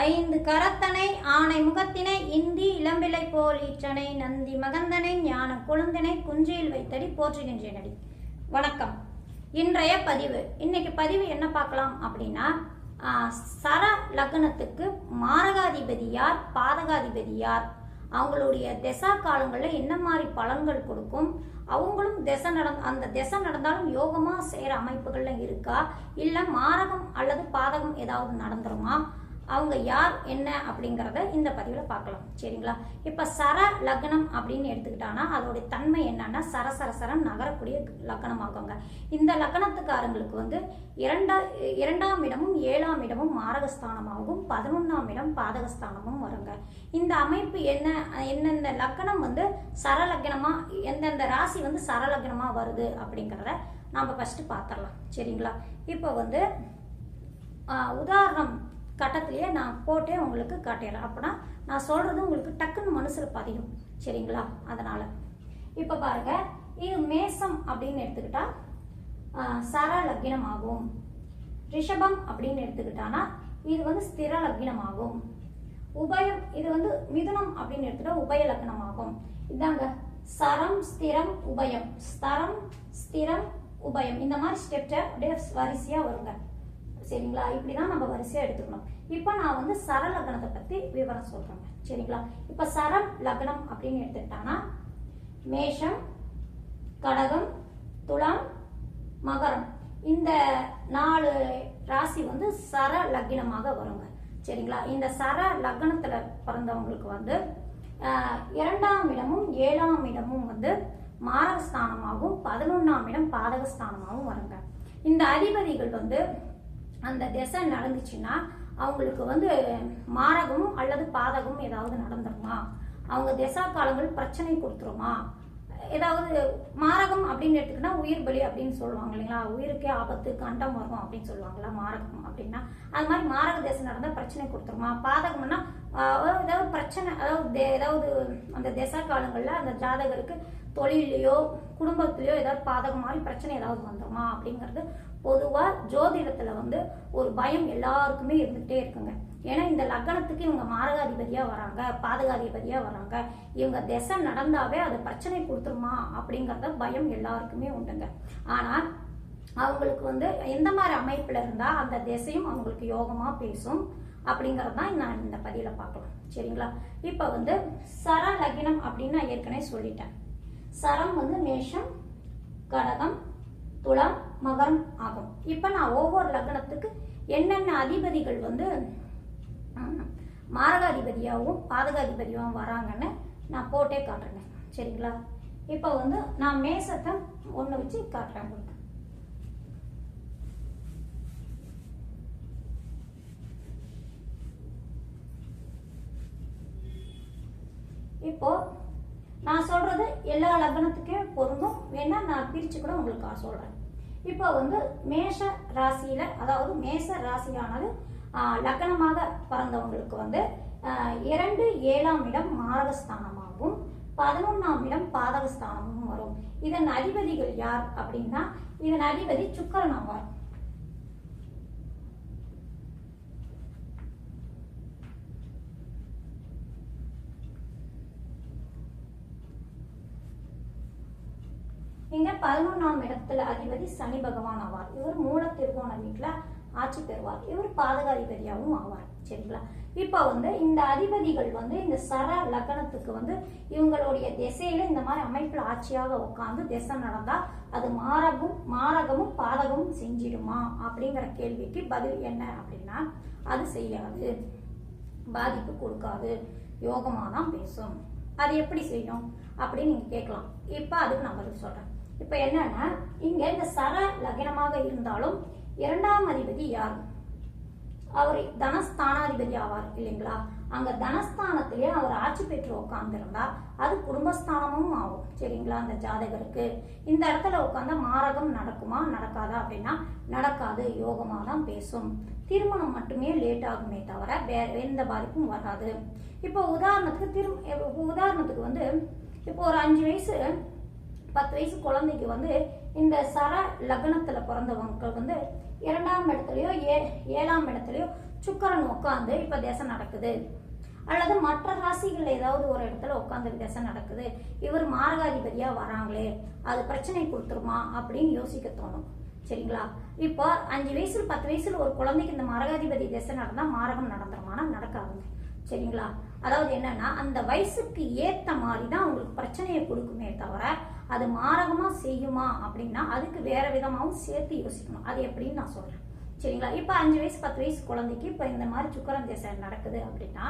ஐந்து கரத்தனை ஆனை முகத்தினை இந்தி இளம்பிள்ளை போல் ஈற்றனை நந்தி மகந்தனை ஞான கொழுந்தினை குஞ்சியில் வைத்தடி போற்றுகின்றேனடி. வணக்கம். இன்றைய பதிவு. இன்னைக்கு பதிவு என்ன பார்க்கலாம் அப்படின்னா சர லக்னத்துக்கு மாரகாதிபதி யார் பாதகாதிபதி யார் அவங்களுடைய திசா காலங்களில் என்ன மாதிரி பலன்கள் கொடுக்கும்? அவங்களும் திசை நடந் அந்த திசை நடந்தாலும் யோகமாக செய்கிற அமைப்புகளில் இருக்கா? இல்லை மாரகம் அல்லது பாதகம் ஏதாவது நடந்துருமா? அவங்க யார் என்ன அப்படிங்கிறத இந்த பதிவில் பார்க்கலாம். சரிங்களா? இப்போ சர லக்னம் அப்படின்னு எடுத்துக்கிட்டானா அதோடைய தன்மை என்னன்னா சர சர சரம் நகரக்கூடிய லக்னமாகுங்க. இந்த லக்னத்துக்காரங்களுக்கு வந்து இரண்டா இரண்டாம் இடமும் ஏழாம் இடமும் மாரகஸ்தானமாகவும் பதினொன்றாம் இடம் பாதகஸ்தானமும் வருங்க. இந்த அமைப்பு என்ன எந்தெந்த லக்னம் வந்து சரலக்னமாக எந்தெந்த ராசி வந்து சரலக்னமாக வருது அப்படிங்கிறத நாம் ஃபஸ்ட்டு பார்த்துடலாம். சரிங்களா? இப்போ வந்து உதாரணம் கட்டத்திலேயே நான் போட்டே உங்களுக்கு காட்டிடுறேன் அப்படின்னா நான் சொல்கிறது உங்களுக்கு டக்குன்னு மனசில் பதியும் சரிங்களா? அதனால். இப்போ பாருங்க. இது மேசம் அப்படின்னு எடுத்துக்கிட்டா சர லக்னம் ஆகும் ரிஷபம் அப்படின்னு எடுத்துக்கிட்டானா இது வந்து ஸ்திர லக்னம் ஆகும் உபயம் இது வந்து மிதுனம் அப்படின்னு எடுத்துட்டா உபய லக்னம் ஆகும் இதாங்க. சரம் ஸ்திரம் உபயம். ஸ்தரம் ஸ்திரம் உபயம். இந்த மாதிரி ஸ்டெப்டை அப்படியே வரிசையாக வருங்க. சரிங்களா? இப்படி தான் நம்ம வரிசையாக எடுத்துக்கணும். இப்போ நான் வந்து சர லக்னத்தை பற்றி விவரம் சொல்கிறேங்க சரிங்களா? இப்போ சரம் லக்னம் அப்படின்னு எடுத்துக்கிட்டாங்கன்னா மேஷம் கடகம் துலாம் மகரம். இந்த நாலு ராசி வந்து சர லக்னமாக வருங்க. சரிங்களா? இந்த சர லக்னத்துல பிறந்தவங்களுக்கு வந்து இரண்டாம் இடமும் ஏழாம் இடமும் வந்து மாரகஸ்தானமாகவும் பதினொன்றாம் இடம் பாதகஸ்தானமாகவும் வருங்க. இந்த அதிபதிகள் வந்து அந்த திசை நடந்துச்சுன்னா அவங்களுக்கு வந்து மாரகமும் அல்லது பாதகமும் ஏதாவது நடந்துருமா? அவங்க திசா காலங்கள் பிரச்சனை கொடுத்துருமா? ஏதாவது மாரகம் அப்படின்னு எடுத்துக்கிட்டா உயிர் பலி அப்படின்னு சொல்லுவாங்க இல்லைங்களா? உயிருக்கே ஆபத்து கண்டம் வரும் அப்படின்னு சொல்லுவாங்களா மாரகம் அப்படின்னா. அது மாதிரி மாரக தேசம் நடந்தால் பிரச்சனை கொடுத்துருமா? பாதகம்னா ஏதாவது பிரச்சனை அதாவது தே- ஏதாவது அந்த திசா காலங்களில் அந்த ஜாதகருக்கு தொழிலையோ குடும்பத்திலையோ ஏதாவது பாதகம் மாதிரி பிரச்சனை ஏதாவது வந்துருமா? அப்படிங்கிறது பொதுவாக ஜோதிடத்தில் வந்து ஒரு பயம் எல்லாருக்குமே இருந்துகிட்டே இருக்குங்க. ஏன்னா இந்த லக்னத்துக்கு இவங்க மாரகாதிபதியாக வராங்க பாதகாதிபதியாக வராங்க. இவங்க திசை நடந்தாவே அது பிரச்சனை கொடுத்துருமா அப்படிங்கிறத பயம் எல்லாருக்குமே உண்டுங்க. ஆனால் அவங்களுக்கு வந்து எந்த மாதிரி அமைப்பில் இருந்தால் அந்த திசையும் அவங்களுக்கு யோகமாக பேசும் அப்படிங்கிறது தான் நான் இந்த பதிவில் பார்க்கலாம். சரிங்களா? இப்போ வந்து சர லக்னம் அப்படின்னு நான் ஏற்கனவே சொல்லிட்டேன். சரம் வந்து மேஷம் கடகம் துளம் மகரம் ஆகும். இப்போ நான் ஒவ்வொரு லக்னத்துக்கு என்னென்ன அதிபதிகள் வந்து மாரகாதிபதியாகவும் பாதகாதிபதியாகவும் வராங்கன்னு நான் போட்டே காட்டுறேங்க சரிங்களா? இப்போ வந்து நான் மேசத்தை ஒன்று வச்சு காட்டுறேன் உங்களுக்கு. இப்போ நான் சொல்றது எல்லா லக்னத்துக்கே பொருந்தும். வேணா நான் பிரிச்சு கூட உங்களுக்கு சொல்றேன். இப்போ வந்து மேஷ ராசியில அதாவது மேஷ ராசியானது லக்னமாக பிறந்தவங்களுக்கு வந்து இரண்டு ஏழாம் இடம் மாரகஸ்தானமாகவும் பதினொன்னாம் இடம் பாதகஸ்தானமும் வரும். இதன் அதிபதிகள் யார் அப்படின்னா இதன் அதிபதி சுக்கரன் ஆவார். இங்க பதினொன்னாம் இடத்துல அதிபதி சனி பகவான் ஆவார். இவர் மூல திருகோண வீட்டுல ஆட்சி பெறுவார். இவர் பாதகாதிபதியாகவும் ஆவார். சரிங்களா? இப்போ வந்து இந்த அதிபதிகள் வந்து இந்த சர லக்னத்துக்கு வந்து இவங்களுடைய திசையில இந்த மாதிரி அமைப்புல ஆட்சியாக உட்காந்து திசை நடந்தா அது மாரகம் மாரகமும் பாதகமும் செஞ்சிடுமா? அப்படிங்கிற கேள்விக்கு பதில் என்ன அப்படின்னா அது செய்யாது. பாதிப்பு கொடுக்காது. யோகமாக தான் பேசும். அது எப்படி செய்யும்? அப்படின்னு நீங்கள் கேட்கலாம். இப்போ அதுக்கு நான் பதில் சொல்கிறேன் இப்போ என்னன்னா இங்கே இந்த சர லக்னமாக இருந்தாலும் இரண்டாம் அதிபதி யார்? அவர் தனஸ்தானாதிபதி ஆவார் இல்லைங்களா? அங்க தனஸ்தானத்திலேயே அவர் ஆட்சி பெற்று உட்கார்ந்திருந்தா அது குடும்பஸ்தானமும் ஆகும் சரிங்களா அந்த ஜாதகருக்கு? இந்த இடத்துல உட்காந்து மாரகம் நடக்குமா நடக்காதா அப்படின்னா நடக்காது யோகமாக தான் பேசும். திருமணம் மட்டுமே லேட் ஆகுமே தவிர வேற எந்த பாதிப்பும் வராது. இப்போ உதாரணத்துக்கு திரு உதாரணத்துக்கு வந்து இப்போ ஒரு அஞ்சு வயசு பத்து வயசு குழந்தைக்கு வந்து இந்த சர லக்னத்துல பிறந்தவங்க வந்து இரண்டாம் இடத்துலயோ ஏ ஏழாம் இடத்துலயோ சுக்கரன் உட்காந்து இப்போ தேசம் நடக்குது. அல்லது மற்ற ராசிகள் ஏதாவது ஒரு இடத்துல உட்காந்து தேசம் நடக்குது. இவர் மாரகாதிபதியா வராங்களே அது பிரச்சனை கொடுத்துருமா அப்படின்னு யோசிக்க தோணும். சரிங்களா? இப்போ அஞ்சு வயசுல பத்து வயசுல ஒரு குழந்தைக்கு இந்த மரகாதிபதி திசை நடந்தா மாரகம் நடந்துருமானா நடக்காதுங்க. சரிங்களா? அதாவது என்னன்னா அந்த வயசுக்கு ஏத்த மாதிரி தான் அவங்களுக்கு பிரச்சனையை கொடுக்குமே தவிர அது மாரகமா செய்யுமா அப்படின்னா அதுக்கு வேற விதமாகவும் சேர்த்து யோசிக்கணும். அது எப்படின்னு நான் சொல்றேன். சரிங்களா? இப்போ அஞ்சு வயசு பத்து வயசு குழந்தைக்கு இப்போ இந்த மாதிரி சுக்கரம் திசை நடக்குது அப்படின்னா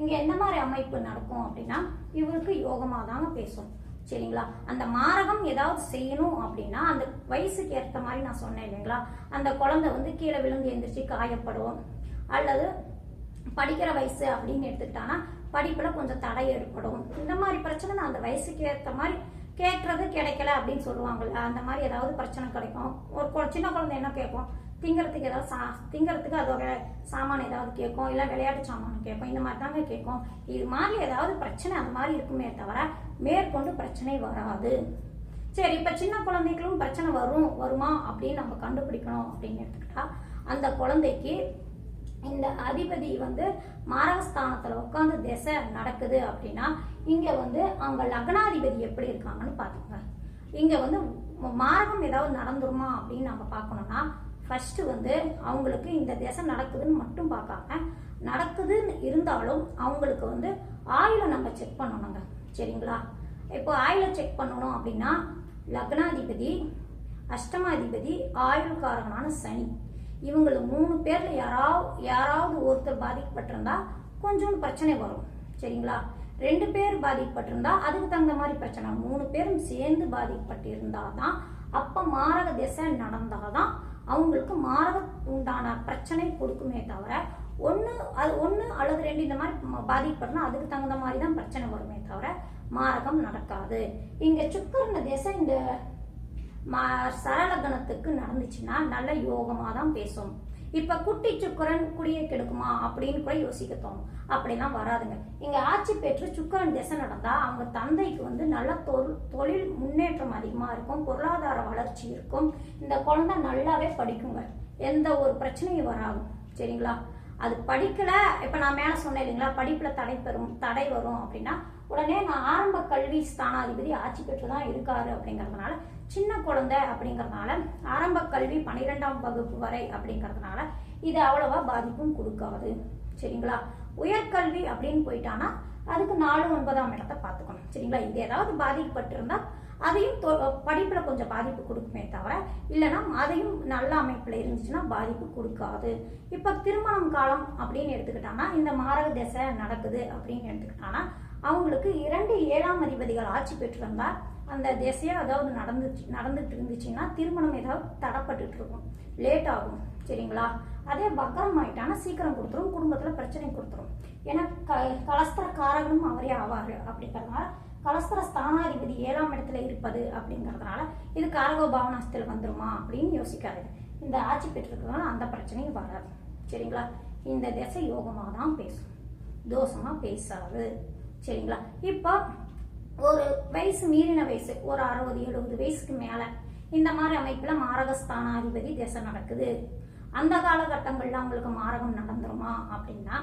இங்க என்ன மாதிரி அமைப்பு நடக்கும் அப்படின்னா இவருக்கு யோகமா தாங்க பேசும் சரிங்களா? அந்த மாரகம் ஏதாவது செய்யணும் அப்படின்னா அந்த வயசுக்கு ஏற்ற மாதிரி நான் சொன்னேன் இல்லைங்களா? அந்த குழந்தை வந்து கீழே விழுந்து எந்திரிச்சு காயப்படும். அல்லது படிக்கிற வயசு அப்படின்னு எடுத்துக்கிட்டானா படிப்புல கொஞ்சம் தடை ஏற்படும். இந்த மாதிரி பிரச்சனை நான் அந்த வயசுக்கு ஏற்ற மாதிரி கேட்குறது கிடைக்கல அப்படின்னு சொல்லுவாங்கள்ல அந்த மாதிரி ஏதாவது பிரச்சனை கிடைக்கும். ஒரு சின்ன குழந்தை என்ன கேட்கும்? திங்கிறதுக்கு ஏதாவது சா திங்கிறதுக்கு அதோட சாமான் ஏதாவது கேட்கும் இல்லை விளையாட்டு சாமான் கேட்கும் இந்த மாதிரி தாங்க கேட்கும். இது மாதிரி ஏதாவது பிரச்சனை அந்த மாதிரி இருக்குமே தவிர மேற்கொண்டு பிரச்சனை வராது. சரி இப்போ சின்ன குழந்தைகளும் பிரச்சனை வரும் வருமா அப்படின்னு நம்ம கண்டுபிடிக்கணும் அப்படின்னு எடுத்துக்கிட்டா அந்த குழந்தைக்கு இந்த அதிபதி வந்து மாரகஸ்தானத்துல உட்காந்து திசை நடக்குது அப்படின்னா இங்கே வந்து அவங்க லக்னாதிபதி எப்படி இருக்காங்கன்னு பார்த்துங்க இங்கே வந்து மாரகம் ஏதாவது நடந்துருமா அப்படின்னு நம்ம பார்க்கணும்னா ஃபர்ஸ்ட் வந்து அவங்களுக்கு இந்த திசை நடக்குதுன்னு மட்டும் பார்க்காம நடக்குதுன்னு இருந்தாலும் அவங்களுக்கு வந்து ஆயுளை நம்ம செக் பண்ணணுங்க. சரிங்களா? இப்போ ஆயுளை செக் பண்ணணும் அப்படின்னா லக்னாதிபதி அஷ்டமாதிபதி ஆயுள்காரகனான சனி. இவங்கள மூணு பேரில் யாராவது யாராவது ஒருத்தர் பாதிக்கப்பட்டிருந்தா கொஞ்சோண்டு பிரச்சனை வரும். சரிங்களா? ரெண்டு பேர் பாதிக்கப்பட்டிருந்தா அதுக்கு தகுந்த மாதிரி பிரச்சனை. மூணு பேரும் சேர்ந்து பாதிக்கப்பட்டிருந்தா தான் அப்போ மாரக திசை நடந்தாதான் அவங்களுக்கு மாரக உண்டான பிரச்சனை கொடுக்குமே தவிர ஒன்று அது ஒன்று அல்லது ரெண்டு இந்த மாதிரி ம- அதுக்கு தகுந்த மாதிரி தான் பிரச்சனை வருமே தவிர மாரகம் நடக்காது. இங்கே சுக்கரன திசை இந்த ம- நடந்துச்சுன்னா நல்ல யோகமாக தான் பேசும். இப்போ குட்டி சுக்கரன் குடியை கெடுக்குமா அப்படின்னு கூட யோசிக்க தோணும். அப்படிலாம் வராதுங்க. இங்கே ஆட்சி பெற்று சுக்கரன் திசை நடந்தால் அவங்க தந்தைக்கு வந்து நல்ல தொழில் தொழில் முன்னேற்றம் அதிகமாக இருக்கும் பொருளாதார வளர்ச்சி இருக்கும். இந்த குழந்தை நல்லாவே படிக்குங்க. எந்த ஒரு பிரச்சனையும் வராது. சரிங்களா? அது படிக்கல. இப்போ நான் மேலே சொன்னேன் இல்லைங்களா? படிப்பில் தடை பெறும் தடை வரும் அப்படின்னா உடனே நான் ஆரம்ப கல்வி ஸ்தானாதிபதி ஆட்சி பெற்று தான் இருக்காரு அப்படிங்கிறதுனால சின்ன குழந்தை அப்படிங்கறதுனால ஆரம்ப கல்வி பன்னிரெண்டாம் வகுப்பு வரை அப்படிங்கறதுனால இது அவ்வளவா பாதிப்பும் கொடுக்காது. சரிங்களா? உயர்கல்வி அப்படின்னு போயிட்டானா அதுக்கு நாலு ஒன்பதாம் இடத்தை பார்த்துக்கணும். சரிங்களா? இது ஏதாவது பாதிக்கப்பட்டிருந்தா அதையும் தொ- படிப்புல கொஞ்சம் பாதிப்பு கொடுக்குமே தவிர இல்லைன்னா அதையும் நல்ல அமைப்புல இருந்துச்சுன்னா பாதிப்பு கொடுக்காது. இப்ப திருமணம் காலம் அப்படின்னு எடுத்துக்கிட்டானா இந்த மாரக திசை நடக்குது அப்படின்னு எடுத்துக்கிட்டானா அவங்களுக்கு இரண்டு ஏழாம் அதிபதிகள் ஆட்சி பெற்றிருந்தா அந்த திசையாக ஏதாவது நடந்துச்சு நடந்துட்டு இருந்துச்சுன்னா திருமணம் ஏதாவது தடப்பட்டுட்டு இருக்கும். லேட் ஆகும் சரிங்களா? அதே பக்கரம் ஆயிட்டானா சீக்கிரம் கொடுத்துரும் குடும்பத்துல பிரச்சனை கொடுத்துரும். ஏன்னா க கலஸ்தர காரகனும் அவரே ஆவார் அப்படிங்கிறதுனால கலஸ்தர ஸ்தானாதிபதி ஏழாம் இடத்துல இருப்பது அப்படிங்கிறதுனால இது காரகோ பாவனாஸ்தில் வந்துருமா அப்படின்னு யோசிக்காது இந்த ஆட்சி பெற்றிருக்கிறதுனால அந்த பிரச்சனையும் வராது சரிங்களா? இந்த திசை யோகமாக தான் பேசும் தோஷமாக பேசாது. சரிங்களா? இப்போ ஒரு வயசு மீறின வயசு ஒரு அறுபது எழுபது வயசுக்கு மேலே இந்த மாதிரி அமைப்பில் மாரகஸ்தானாதிபதி திசை நடக்குது. அந்த காலகட்டங்களில் அவங்களுக்கு மாரகம் நடந்துருமா அப்படின்னா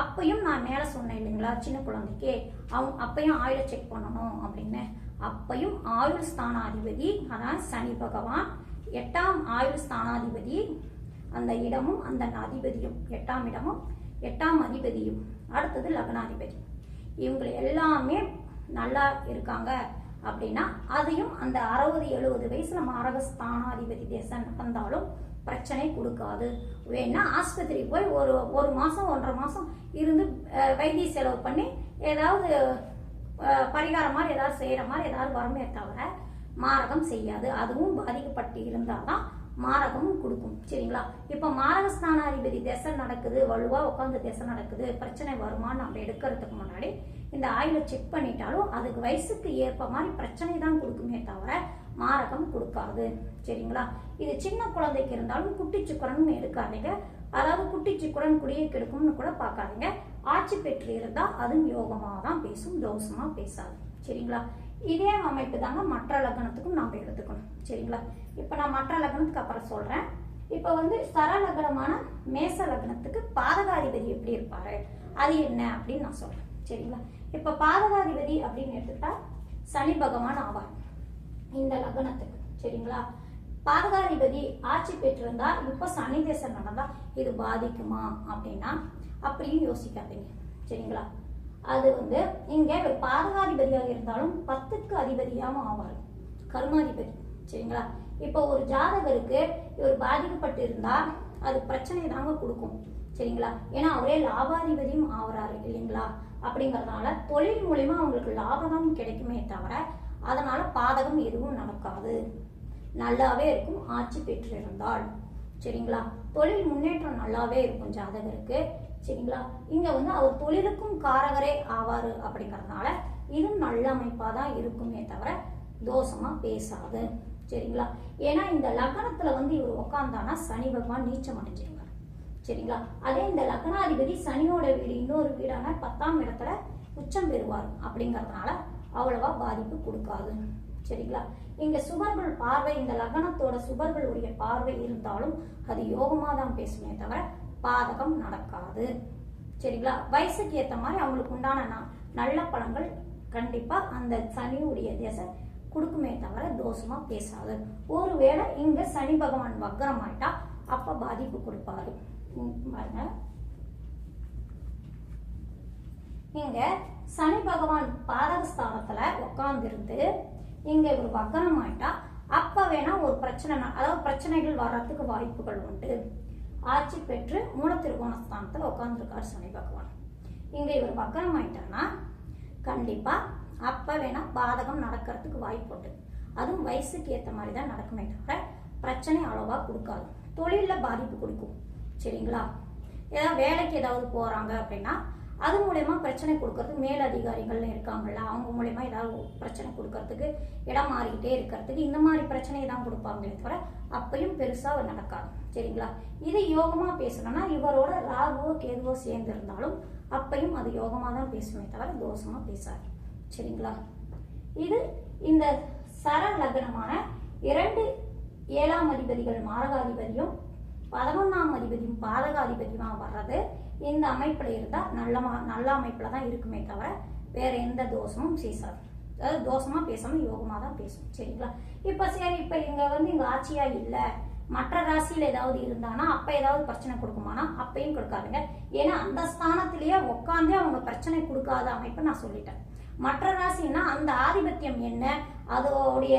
அப்பையும் நான் மேலே சொன்னேன் இல்லைங்களா சின்ன குழந்தைக்கு. அவங்க அப்பயும் ஆயுளை செக் பண்ணணும் அப்படின்னு. அப்பையும் ஆயுள் ஸ்தானாதிபதி அதான் சனி பகவான் எட்டாம் ஆயுள் ஸ்தானாதிபதி அந்த இடமும் அந்த அதிபதியும் எட்டாம் இடமும் எட்டாம் அதிபதியும் அடுத்தது லக்னாதிபதி. இவங்க எல்லாமே நல்லா இருக்காங்க அப்படின்னா அதையும் அந்த அறுபது எழுபது வயசுல மாரகஸ்தானாதிபதி தேசம் நடந்தாலும் பிரச்சனை கொடுக்காது. வேணா ஆஸ்பத்திரி போய் ஒரு ஒரு மாசம் ஒன்றரை மாசம் இருந்து வைத்திய செலவு பண்ணி ஏதாவது பரிகாரம் மாதிரி ஏதாவது செய்யற மாதிரி ஏதாவது வரமே தவிர மாரகம் செய்யாது. அதுவும் பாதிக்கப்பட்டு இருந்தாதான் மாரகமும் கொடுக்கும். சரிங்களா? இப்ப மாரகஸ்தானாதிபதி திசை நடக்குது வலுவா உட்காந்து திசை நடக்குது பிரச்சனை வருமான்னு நம்ம எடுக்கிறதுக்கு முன்னாடி இந்த ஆயில செக் பண்ணிட்டாலும் அதுக்கு வயசுக்கு ஏற்ப மாதிரி பிரச்சனை தான் கொடுக்குமே தவிர மாரகம் கொடுக்காது. சரிங்களா? இது சின்ன குழந்தைக்கு இருந்தாலும் குட்டி சுக்கரன் எடுக்காதீங்க அதாவது குட்டி சுக்கரன் குடியே கெடுக்கும்னு கூட பார்க்காதீங்க. ஆட்சி பெற்று இருந்தா அதுவும் யோகமாக தான் பேசும் தோஷமா பேசாது. சரிங்களா? இதே அமைப்பு தாங்க மற்ற லக்னத்துக்கும் நாம் எடுத்துக்கணும். சரிங்களா? இப்போ நான் மற்ற லக்னத்துக்கு அப்புறம் சொல்கிறேன் இப்போ வந்து சரலக்னமான மேச லக்னத்துக்கு பாதகாதிபதி எப்படி இருப்பார்? அது என்ன அப்படின்னு நான் சொல்கிறேன் சரிங்களா? இப்போ பாதகாதிபதி அப்படின்னு எடுத்துக்கிட்டா சனி பகவான் ஆவார். இந்த லக்னத்துக்கு. சரிங்களா? பாதகாதிபதி ஆட்சி பெற்றிருந்தா இப்போ சனி தேசம் நடந்தா இது பாதிக்குமா அப்படின்னா அப்படியும் யோசிக்காதீங்க. சரிங்களா? அது வந்து இங்க ஒரு பாதகாதிபதியாக இருந்தாலும் பத்துக்கு அதிபதியாகவும் ஆவார் கர்மாதிபதி. சரிங்களா? இப்போ ஒரு ஜாதகருக்கு இவர் பாதிக்கப்பட்டு இருந்தா அது பிரச்சனை தாங்க கொடுக்கும். சரிங்களா? ஏன்னா அவரே லாபாதிபதியும் ஆவறாரு இல்லைங்களா? அப்படிங்கறதுனால தொழில் மூலியமா அவங்களுக்கு லாபம் கிடைக்குமே தவிர அதனால பாதகம் எதுவும் நடக்காது. நல்லாவே இருக்கும் ஆட்சி பெற்றிருந்தால். சரிங்களா? தொழில் முன்னேற்றம் நல்லாவே இருக்கும் ஜாதகருக்கு. சரிங்களா? இங்க வந்து அவர் தொழிலுக்கும் காரகரே ஆவாரு அப்படிங்கறதுனால இதுவும் நல்ல அமைப்பா தான் இருக்குமே தவிர தோஷமா பேசாது. சரிங்களா? ஏன்னா இந்த லக்னத்துல வந்து இவர் உட்காந்தானா சனி பகவான் நீச்சம் அடைஞ்சிருவார். சரிங்களா? அதே இந்த லக்னாதிபதி சனியோட வீடு இன்னொரு வீடான பத்தாம் இடத்துல உச்சம் பெறுவார் அப்படிங்கறதுனால அவ்வளவா பாதிப்பு கொடுக்காது. சரிங்களா? இங்க சுபர்கள் பார்வை இந்த லக்னத்தோட சுபர்களுடைய பார்வை இருந்தாலும் அது யோகமா தான் பேசுமே தவிர பாதகம் நடக்காது. சரிங்களா? வயசுக்கு ஏத்த மாதிரி அவங்களுக்கு உண்டான நல்ல பழங்கள் கண்டிப்பா அந்த சனியுடைய திசை கொடுக்குமே தவிர தோஷமா பேசாது. ஒருவேளை இங்க சனி பகவான் வக்ரம் ஆயிட்டா அப்ப பாதிப்பு கொடுப்பாரு. பாருங்க. இங்க சனி பகவான் பாதகஸ்தானத்துல உட்காந்துருந்து இங்க ஒரு வக்கரம் ஆயிட்டா அப்ப வேணா ஒரு பிரச்சனை அதாவது பிரச்சனைகள் வர்றதுக்கு வாய்ப்புகள் உண்டு. ஆட்சி பெற்று மூல திருமண ஸ்தானத்தில் உட்காந்துருக்கார் சனி பகவான். இங்கே இவர் வக்கரம் ஆயிட்டானா கண்டிப்பாக அப்போ வேணால் பாதகம் நடக்கிறதுக்கு வாய்ப்பு உண்டு அதுவும் வயசுக்கு ஏற்ற மாதிரி தான் நடக்குமே தவிர பிரச்சனை அவ்வளோவா கொடுக்காது. தொழிலில் பாதிப்பு கொடுக்கும். சரிங்களா? ஏதாவது வேலைக்கு ஏதாவது போகிறாங்க அப்படின்னா அது மூலயமா பிரச்சனை கொடுக்கறதுக்கு மேல் அதிகாரிகள் இருக்காங்கல்ல அவங்க மூலயமா ஏதாவது பிரச்சனை கொடுக்கறதுக்கு இடம் மாறிக்கிட்டே இருக்கிறதுக்கு இந்த மாதிரி பிரச்சனையை தான் கொடுப்பாங்களே தவிர அப்பையும் பெருசாக நடக்காது. சரிங்களா? இது யோகமாக பேசணும்னா இவரோட ராகுவோ கேதுவோ சேர்ந்து இருந்தாலும் அப்பயும் அது யோகமாக தான் பேசுமே தவிர தோஷமாக பேசாது. சரிங்களா? இது இந்த சர லக்னமான இரண்டு ஏழாம் அதிபதிகள் மாரகாதிபதியும் பதினொன்றாம் அதிபதியும் பாதகாதிபதியுமா வர்றது? இந்த அமைப்புல இருந்தா நல்ல நல்ல அமைப்புல தான் இருக்குமே தவிர வேற எந்த தோஷமும் பேசாது. அதாவது தோஷமா பேசாம யோகமா தான் பேசும். சரிங்களா? இப்ப சரி இப்ப இங்க வந்து இங்க ஆட்சியா இல்ல. மற்ற ராசியில ஏதாவது இருந்தானா அப்ப ஏதாவது பிரச்சனை கொடுக்குமானா அப்பையும் கொடுக்காதுங்க. ஏன்னா அந்த ஸ்தானத்திலேயே உட்காந்தே அவங்க பிரச்சனை கொடுக்காத அமைப்பு நான் சொல்லிட்டேன். மற்ற ராசின்னா அந்த ஆதிபத்தியம் என்ன? அதோடைய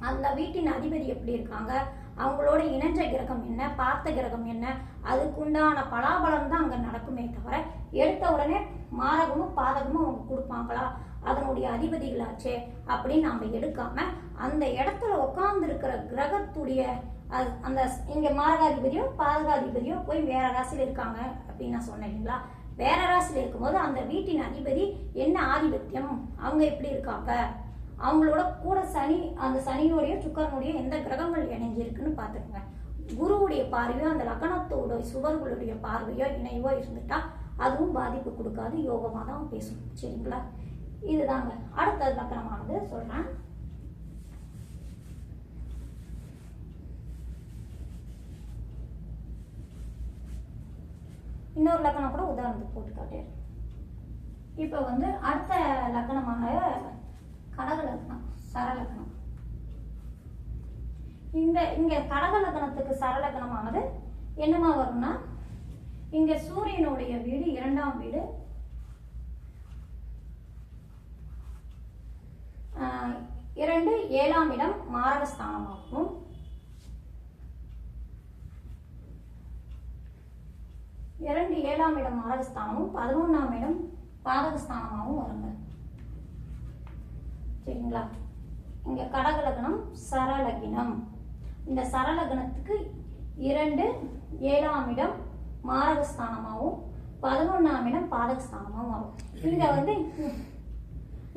அந்த வீட்டின் அதிபதி எப்படி இருக்காங்க? அவங்களோட இணைஞ்ச கிரகம் என்ன பார்த்த கிரகம் என்ன அதுக்குண்டான பலாபலம் தான் அங்கே நடக்குமே தவிர எடுத்த உடனே மாரகமும் பாதகமும் அவங்க கொடுப்பாங்களா? அதனுடைய அதிபதிகளாச்சே அப்படின்னு நம்ம எடுக்காம அந்த இடத்துல உட்காந்துருக்கிற கிரகத்துடைய அது- அந்த இங்கே மாரகாதிபதியோ பாதகாதிபதியோ போய் வேற ராசியில் இருக்காங்க அப்படின்னு நான் சொன்னேன் இல்லைங்களா? வேற ராசியில் இருக்கும்போது அந்த வீட்டின் அதிபதி என்ன ஆதிபத்தியம்? அவங்க எப்படி இருக்காங்க? அவங்களோட கூட சனி அந்த சனியோடைய சுக்கரனுடைய எந்த கிரகங்கள் இணைஞ்சிருக்குன்னு பார்த்துக்கோங்க. குருவுடைய பார்வையோ அந்த லக்னத்தோட சுவர்களுடைய பார்வையோ இணைவோ இருந்துட்டா அதுவும் பாதிப்பு கொடுக்காது. யோகமாக தான் பேசும். சரிங்களா? இதுதாங்க. அடுத்த லக்கணமானது சொல்கிறேன் இன்னொரு லக்கணம் கூட உதாரணத்துக்கு போட்டு காட்டேன் இப்போ வந்து அடுத்த லக்கணமாக கடக லக்னம் சரலக்கணம் இந்த இங்க கடக லக்னத்துக்கு சரலக்கணமானது என்னமா வரும்னா இங்க சூரியனுடைய வீடு இரண்டாம் வீடு. இரண்டு ஏழாம் இடம் மாரகஸ்தானமாகும். இரண்டு ஏழாம் இடம் மாரகஸ்தானமும் பதினொன்றாம் இடம் பாதகஸ்தானமாகவும் வருங்க. சரிங்களா? இங்க கடகலக்னம் சரலக்னம். இந்த சரலக்னத்துக்கு இரண்டு ஏழாம் இடம் மாரகஸ்தானமாகவும் பதினொன்னாம் இடம் பாதகஸ்தானமாகவும் வரும். இங்க வந்து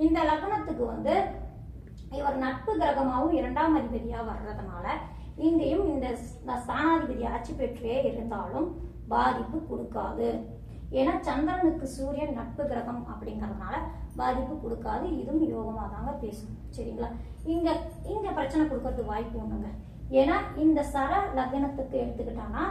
இந்த லக்னத்துக்கு வந்து இவர் நட்பு கிரகமாகவும் இரண்டாம் அதிபதியா வர்றதுனால இங்கேயும் இந்த ஸ்தானாதிபதி ஆட்சி பெற்றே இருந்தாலும் பாதிப்பு கொடுக்காது. ஏன்னா சந்திரனுக்கு சூரியன் நட்பு கிரகம் அப்படிங்கறதுனால பாதிப்பு கொடுக்காது. இதுவும் யோகமாக தாங்க பேசும். சரிங்களா? இங்க இங்க பிரச்சனை கொடுக்கறது வாய்ப்பு உண்டுங்க ஏன்னா இந்த சர லக்னத்துக்கு எடுத்துக்கிட்டான்னா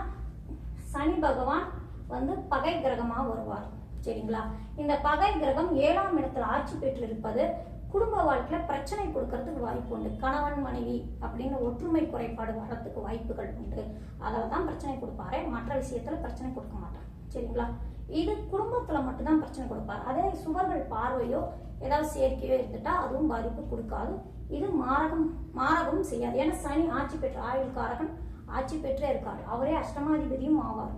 சனி பகவான் வந்து பகை கிரகமாக வருவார். சரிங்களா? இந்த பகை கிரகம் ஏழாம் இடத்துல ஆட்சி பெற்று இருப்பது குடும்ப வாழ்க்கையில பிரச்சனை கொடுக்கறதுக்கு வாய்ப்பு உண்டு. கணவன் மனைவி அப்படின்னு ஒற்றுமை குறைபாடு வர்றதுக்கு வாய்ப்புகள் உண்டு. அதில் தான் பிரச்சனை கொடுப்பாரு. மற்ற விஷயத்துல பிரச்சனை கொடுக்க மாட்டார். சரிங்களா? இது குடும்பத்துல மட்டும்தான் பிரச்சனை கொடுப்பார். அதே சுவர்கள் பார்வையோ ஏதாவது சேர்க்கையோ இருந்துட்டா அதுவும் பாதிப்பு கொடுக்காது. இது மாரகம் மாரகமும் செய்யாது. ஏன்னா சனி ஆட்சி பெற்ற ஆயுள்காரகன் ஆட்சி பெற்றே இருக்காரு. அவரே அஷ்டமாதிபதியும் ஆவார்.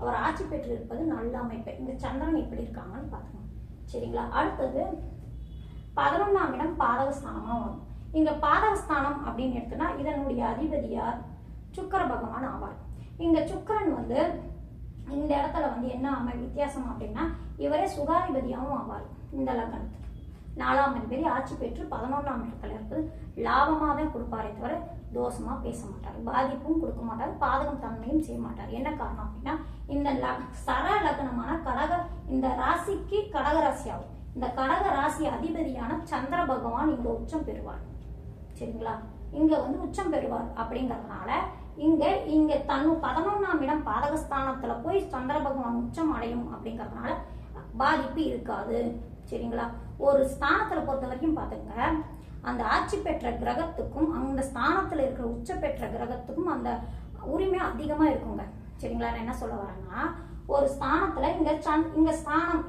அவர் ஆட்சி பெற்று இருப்பது நல்ல அமைப்பு. இந்த சந்திரன் எப்படி இருக்காங்கன்னு பார்க்கணும் சரிங்களா? அடுத்தது பதினொன்றாம் இடம் பாதகஸ்தானமாக வரும். இங்க பாதகஸ்தானம் அப்படின்னு எடுத்தோம்னா இதனுடைய அதிபதியார் சுக்கிர பகவான் ஆவார். இங்க சுக்கிரன் வந்து இந்த இடத்துல வந்து என்ன அமை வித்தியாசம் அப்படின்னா இவரே சுகாதிபதியாகவும் ஆவார் இந்த லக்னத்துக்கு. நாலாம் அதிபதி ஆட்சி பெற்று பதினொன்றாம் இடத்துல இருப்பது லாபமாக தான் கொடுப்பாரே தவிர தோஷமாக பேச மாட்டார் பாதிப்பும் கொடுக்க மாட்டார் பாதகம் தன்மையும் செய்ய மாட்டார். என்ன காரணம் அப்படின்னா இந்த ல- சர லக்னமான கடக இந்த ராசிக்கு கடக ராசி ஆகும் இந்த கடக ராசி அதிபதியான சந்திர பகவான் இங்கே உச்சம் பெறுவார். சரிங்களா? இங்கே வந்து உச்சம் பெறுவார் அப்படிங்கிறதுனால இங்க இங்க தன்னு பதினொன்னாம் இடம் பாதகஸ்தானத்துல போய் சந்திர பகவான் உச்சம் அடையும் அப்படிங்கறதுனால பாதிப்பு இருக்காது. சரிங்களா? ஒரு ஸ்தானத்துல பொறுத்த வரைக்கும் பாத்துங்க அந்த ஆட்சி பெற்ற கிரகத்துக்கும் அந்த ஸ்தானத்துல இருக்கிற உச்ச பெற்ற கிரகத்துக்கும் அந்த உரிமை அதிகமா இருக்குங்க. சரிங்களா? நான் என்ன சொல்ல வரேன்னா ஒரு ஸ்தானத்துல இங்க சந்த் இங்க ஸ்தானம்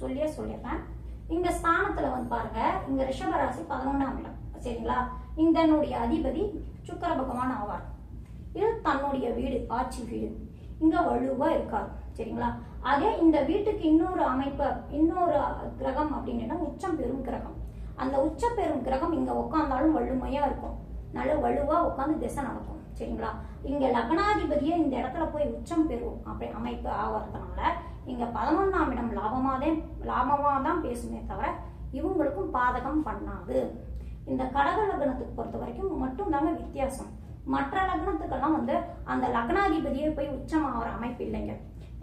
சொல்லியே சொல்லிடுறேன். இங்க ஸ்தானத்துல வந்து பாருங்க இங்க ரிஷபராசி பதினொன்றாம் இடம். சரிங்களா? இந்தனுடைய அதிபதி சுக்கர பகவான் ஆவார். இது தன்னுடைய வீடு ஆட்சி வீடு. இங்க வலுவா இருக்காது சரிங்களா? அதே இந்த வீட்டுக்கு இன்னொரு அமைப்பு இன்னொரு கிரகம் அப்படின்னா உச்சம் பெரும் கிரகம். அந்த உச்ச பெரும் கிரகம் இங்க உட்காந்தாலும் வலுமையா இருக்கும். நல்ல வலுவா உட்காந்து திசை நடக்கும் சரிங்களா? இங்க லக்னாதிபதியே இந்த இடத்துல போய் உச்சம் பெறும் அப்படி அமைப்பு ஆவறதுனால இங்க பதினொன்னாம் இடம் லாபமாதே லாபமா தான் பேசுமே தவிர இவங்களுக்கும் பாதகம் பண்ணாது. இந்த கடக லக்னத்துக்கு பொறுத்த வரைக்கும் மட்டும் தாங்க வித்தியாசம். மற்ற லக்னத்துக்கெல்லாம் வந்து அந்த லக்னாதிபதியே போய் உச்சமாகிற அமைப்பு இல்லைங்க.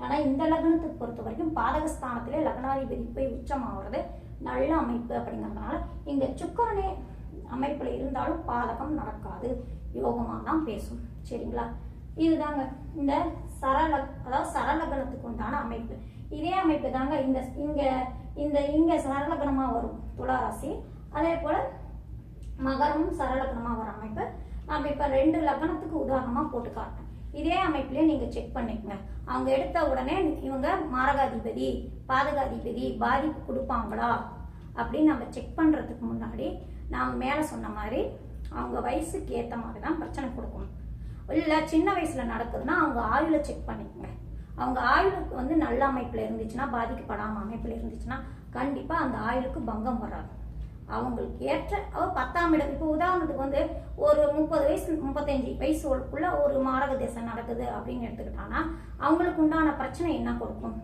ஆனா இந்த லக்னத்துக்கு பொறுத்த வரைக்கும் பாதகஸ்தானத்திலே லக்னாதிபதி போய் உச்சமாகிறது நல்ல அமைப்பு அப்படிங்கிறதுனால இங்க சுக்கரனே அமைப்புல இருந்தாலும் பாதகம் நடக்காது. யோகமாக தான் பேசும். சரிங்களா? இதுதாங்க. இந்த சரள அதாவது சரலகணத்துக்கு உண்டான அமைப்பு. இதே அமைப்பு தாங்க இந்த இங்க இந்த இங்க சரலகணமா வரும் துளாராசி அதே போல மகரமும் சரலகணமா வர அமைப்பு. நம்ம இப்போ ரெண்டு லக்னத்துக்கு உதாரணமாக போட்டு காட்டுறேன் இதே அமைப்புலயே நீங்கள் செக் பண்ணிக்கங்க. அவங்க எடுத்த உடனே இவங்க மாரகாதிபதி பாதகாதிபதி பாதிப்பு கொடுப்பாங்களா? அப்படின்னு நம்ம செக் பண்ணுறதுக்கு முன்னாடி நாம் மேலே சொன்ன மாதிரி அவங்க வயசுக்கு ஏற்ற மாதிரி தான் பிரச்சனை கொடுக்கணும். இல்லை சின்ன வயசில் நடக்குதுன்னா அவங்க ஆயுளை செக் பண்ணிக்கங்க. அவங்க ஆயுளுக்கு வந்து நல்ல அமைப்பில் இருந்துச்சுன்னா பாதிக்கப்படாமல் அமைப்பில் இருந்துச்சுன்னா கண்டிப்பாக அந்த ஆயுளுக்கு பங்கம் வராது. அவங்களுக்கு ஏற்ற அவ பத்தாம் இடம். இப்போ உதாரணத்துக்கு வந்து ஒரு முப்பது வயசு முப்பத்தஞ்சு வயசுக்குள்ள ஒரு மாரக தேசம் நடக்குது அப்படின்னு எடுத்துக்கிட்டாங்கன்னா அவங்களுக்கு உண்டான பிரச்சனை என்ன கொடுக்கும்?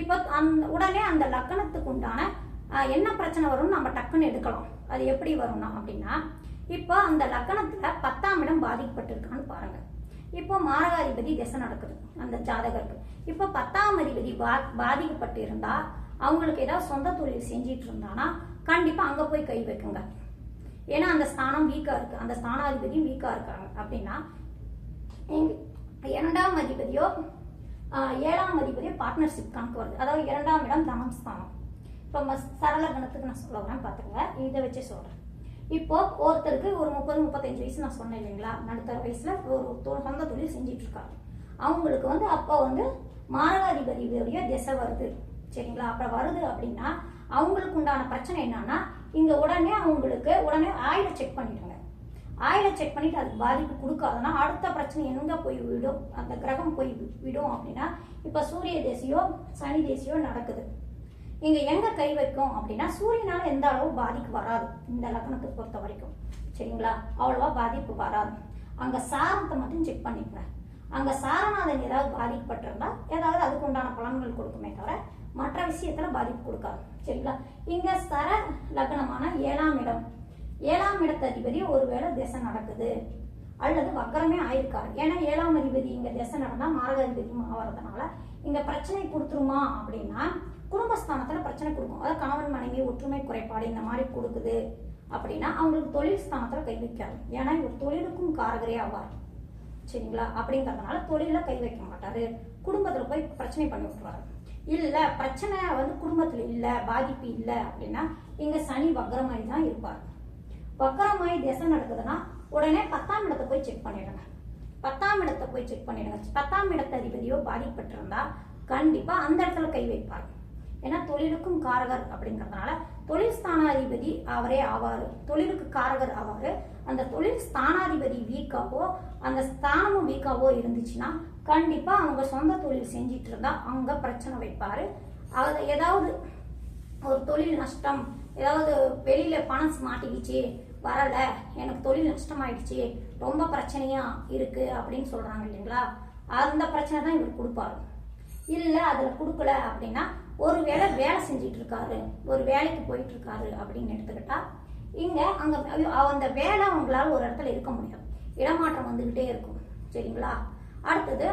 இப்போ அந்த உடனே அந்த லக்கணத்துக்கு உண்டான என்ன பிரச்சனை வரும்னு நம்ம டக்குன்னு எடுக்கலாம். அது எப்படி வரும்னா அப்படின்னா இப்போ அந்த லக்கணத்துல பத்தாம் இடம் பாதிக்கப்பட்டிருக்கான்னு பாருங்க. இப்போ மாரகாதிபதி திசை நடக்குது அந்த ஜாதகருக்கு. இப்போ பத்தாம் அதிபதி பா பாதிக்கப்பட்டு இருந்தா அவங்களுக்கு ஏதாவது சொந்த தொழில் செஞ்சிட்டு இருந்தானா கண்டிப்பாக அங்கே போய் கை வைக்குங்க. ஏன்னா அந்த ஸ்தானம் வீக்காக இருக்கு. அந்த ஸ்தானாதிபதியும் வீக்காக இருக்காங்க. அப்படின்னா இரண்டாம் அதிபதியோ ஏழாம் அதிபதியோ பார்ட்னர்ஷிப் கணக்கு வருது. அதாவது இரண்டாம் இடம் தனம் ஸ்தானம். இப்போ சரள கணத்துக்கு நான் சொல்ல வரேன். பார்த்துக்கங்க இதை வச்சே சொல்கிறேன் இப்போ ஒருத்தருக்கு ஒரு முப்பது முப்பத்தஞ்சு வயசு நான் சொன்னேன் இல்லைங்களா? நடுத்தர வயசில் ஒரு சொந்த தொழில் செஞ்சுட்டு இருக்காரு. அவங்களுக்கு வந்து அப்போ வந்து மாரகாதிபதியுடைய திசை வருது. சரிங்களா? அப்புறம் வருது அப்படின்னா அவங்களுக்கு உண்டான பிரச்சனை என்னன்னா இங்க உடனே அவங்களுக்கு உடனே ஆயில செக் பண்ணிடுங்க. ஆயில செக் பண்ணிட்டு அதுக்கு பாதிப்பு கொடுக்காதுன்னா அடுத்த பிரச்சனை எங்க போய் விடும்? அந்த கிரகம் போய் விடும் அப்படின்னா இப்ப சூரிய தேசியோ சனி தேசியோ நடக்குது. இங்க எங்க கை வைக்கும் அப்படின்னா சூரியனால எந்த அளவு பாதிப்பு வராது. இந்த லக்னத்தை பொறுத்த வரைக்கும். சரிங்களா? அவ்வளவா பாதிப்பு வராது. அங்க சாரத்தை மட்டும் செக் பண்ணிக்கங்க. அங்க சாரநாதன் ஏதாவது பாதிக்கப்பட்டிருந்தா ஏதாவது அதுக்கு உண்டான பலன்கள் கொடுக்குமே தவிர மற்ற விஷயத்துல பாதிப்பு கொடுக்காது. சரிங்களா? இங்க சர லக்னமான ஏழாம் இடம். ஏழாம் இடத்த அதிபதி ஒருவேளை திசை நடக்குது. அல்லது வக்கரமே ஆயிருக்காரு. ஏன்னா ஏழாம் அதிபதி இங்க திசை நடந்தா மாரகாதிபதி ஆகிறதுனால இங்க பிரச்சனை கொடுத்துருமா அப்படின்னா குடும்பஸ்தானத்துல பிரச்சனை கொடுக்கும். அதாவது கணவன் மனைவி ஒற்றுமை குறைபாடு இந்த மாதிரி கொடுக்குது அப்படின்னா அவங்களுக்கு தொழில் ஸ்தானத்தில் கை வைக்காது. ஏன்னா இவர் தொழிலுக்கும் காரகரே ஆவார். சரிங்களா? அப்படிங்கிறதுனால தொழில கை வைக்க மாட்டாரு. குடும்பத்தில் போய் பிரச்சனை பண்ணி விட்டுருவாரு. இல்லை பிரச்சனை வந்து குடும்பத்தில் இல்லை பாதிப்பு இல்லை அப்படின்னா இங்கே சனி வக்கரமாய் தான் இருப்பார். வக்கரமாய் திசை நடக்குதுன்னா உடனே பத்தாம் இடத்தை போய் செக் பண்ணிடுங்க. பத்தாம் இடத்தை போய் செக் பண்ணிடுங்க. பத்தாம் இடத்த அதிபதியோ பாதிப்பட்டிருந்தா கண்டிப்பா அந்த இடத்துல கை வைப்பார். ஏன்னா தொழிலுக்கும் காரகர் அப்படிங்கிறதுனால தொழில் ஸ்தானாதிபதி அவரே ஆவார். தொழிலுக்கு காரகர் ஆவார். அந்த தொழில் ஸ்தானாதிபதி வீக்காவோ அந்த ஸ்தானமும் வீக்காவோ இருந்துச்சுன்னா கண்டிப்பாக அவங்க சொந்த தொழில் செஞ்சிட்டு இருந்தால் அங்கே பிரச்சனை வைப்பார். அது ஏதாவது ஒரு தொழில் நஷ்டம் ஏதாவது வெளியில் பணம் மாட்டிக்கிச்சு வரலை எனக்கு தொழில் நஷ்டமாயிடுச்சு ரொம்ப பிரச்சனையாக இருக்குது அப்படின்னு சொல்கிறாங்க இல்லைங்களா? அந்த பிரச்சனை தான் இவர் கொடுப்பாரு. இல்லை அதில் கொடுக்கல அப்படின்னா ஒரு வேளை வேலை செஞ்சிட்டு இருக்காரு ஒரு வேலைக்கு போயிட்டு இருக்காரு அப்படின்னு எடுத்துக்கிட்டா இங்கே அங்கே அந்த வேலை அவங்களால ஒரு இடத்துல இருக்க முடியும் இடமாற்றம் வந்துக்கிட்டே இருக்கும் சரிங்களா? அடுத்தது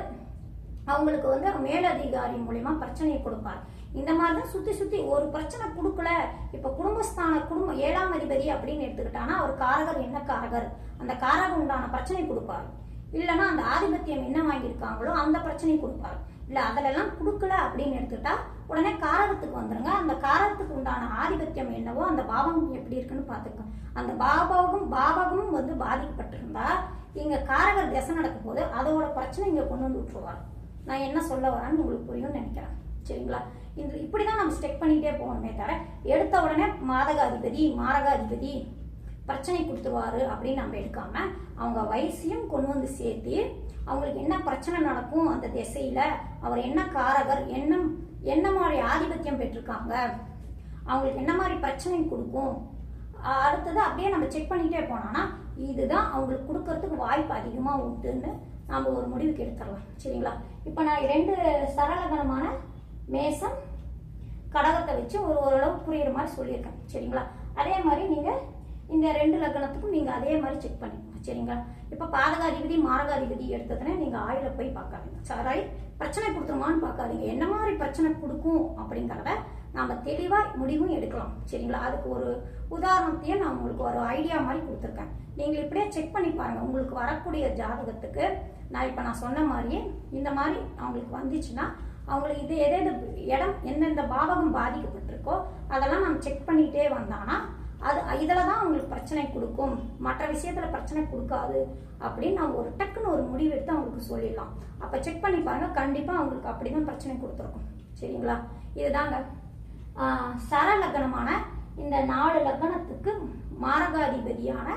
அவங்களுக்கு வந்து மேலதிகாரி மூலியமா பிரச்சனையை கொடுப்பார் இந்த மாதிரி தான் சுத்தி சுத்தி ஒரு பிரச்சனை கொடுக்கல இப்ப குடும்பஸ்தான குடும்ப ஏழாம் அதிபதி அப்படின்னு எடுத்துக்கிட்டானா அவர் காரகர் என்ன காரகர்? அந்த காரகர் உண்டான பிரச்சனை கொடுப்பார். இல்லைன்னா அந்த ஆதிபத்தியம் என்ன வாங்கியிருக்காங்களோ அந்த பிரச்சனை கொடுப்பார். இல்ல அதிலெல்லாம் கொடுக்கல அப்படின்னு எடுத்துக்கிட்டா உடனே காரகத்துக்கு வந்துருங்க. அந்த காரகத்துக்கு உண்டான ஆதிபத்தியம் என்னவோ அந்த பாவம் எப்படி இருக்குன்னு பார்த்துக்கோங்க. அந்த பாபாவும் பாவகமும் வந்து பாதிக்கப்பட்டிருந்தா இங்க காரகர் திசை நடக்கும் போது அதோட பிரச்சனை இங்க கொண்டு வந்து விட்டுருவார். நான் என்ன சொல்ல வரேன்னு உங்களுக்கு புரியும்னு நினைக்கிறேன். சரிங்களா? இந்த இப்படிதான் நம்ம ஸ்டெக் பண்ணிட்டே போகணுமே தவிர எடுத்த உடனே மாதகாதிபதி மாரகாதிபதி பிரச்சனை கொடுத்துருவாரு அப்படின்னு நம்ம எடுக்காம அவங்க வயசையும் கொண்டு வந்து சேர்த்து அவங்களுக்கு என்ன பிரச்சனை நடக்கும் அந்த திசையில அவர் என்ன காரகர் என்ன என்ன மாதிரி ஆதிபத்தியம் பெற்றிருக்காங்க அவங்களுக்கு என்ன மாதிரி பிரச்சனை கொடுக்கும் அடுத்தது அப்படியே நம்ம செக் பண்ணிட்டே போனோம்னா இதுதான் அவங்களுக்கு கொடுக்கறதுக்கு வாய்ப்பு அதிகமாக உண்டுன்னு நம்ம ஒரு முடிவுக்கு எடுத்துடலாம். சரிங்களா? இப்போ நான் ரெண்டு சரலகனமான மேசம் கடகத்தை வச்சு ஒரு ஓரளவு புரியுற மாதிரி சொல்லியிருக்கேன். சரிங்களா? அதே மாதிரி நீங்கள் இந்த ரெண்டு லக்னத்துக்கும் நீங்கள் அதே மாதிரி செக் பண்ணிக்கோங்க. சரிங்களா? இப்போ பாதகாதிபதி மாரகாதிபதி எடுத்ததுன்னா நீங்கள் ஆயில போய் பார்க்காதீங்க. சாராய் பிரச்சனை கொடுத்துருமான்னு பார்க்காதீங்க. என்ன மாதிரி பிரச்சனை கொடுக்கும் அப்படிங்கிறத நாம் தெளிவாக முடிவும் எடுக்கலாம். சரிங்களா? அதுக்கு ஒரு உதாரணத்தையும் நான் உங்களுக்கு ஒரு ஐடியா மாதிரி கொடுத்துருக்கேன். நீங்கள் இப்படியே செக் பண்ணி பாருங்கள் உங்களுக்கு வரக்கூடிய ஜாதகத்துக்கு நான் இப்போ நான் சொன்ன மாதிரியே இந்த மாதிரி அவங்களுக்கு வந்துச்சுன்னா அவங்களுக்கு இது எது எது இடம் எந்தெந்த பாவகம் பாதிக்கப்பட்டிருக்கோ அதெல்லாம் நம்ம செக் பண்ணிகிட்டே வந்தானா அது இதில் தான் அவங்களுக்கு பிரச்சனை கொடுக்கும். மற்ற விஷயத்தில் பிரச்சனை கொடுக்காது அப்படின்னு நம்ம ஒரு டக்குன்னு ஒரு முடிவு எடுத்து அவங்களுக்கு சொல்லிடலாம். அப்போ செக் பண்ணி பாருங்கள் கண்டிப்பாக அவங்களுக்கு அப்படி தான் பிரச்சனை கொடுத்துருக்கும். சரிங்களா? இதுதாங்க. சர லக்கணமான இந்த நாலு லக்கணத்துக்கு மாரகாதிபதியான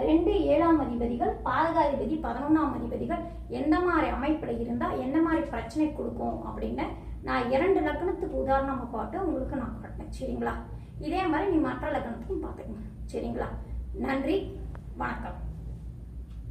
ரெண்டு ஏழாம் அதிபதிகள் பாதகாதிபதி பதினொன்றாம் அதிபதிகள் எந்த மாதிரி அமைப்பில் இருந்தால் என்ன மாதிரி பிரச்சனை கொடுக்கும் அப்படின்னு நான் இரண்டு லக்கணத்துக்கு உதாரணமாக பார்த்து உங்களுக்கு நான் காட்டினேன் சரிங்களா? இதே மாதிரி நீ மற்ற லக்கணத்துக்கும் பார்த்துக்கணும் சரிங்களா? நன்றி. வணக்கம்.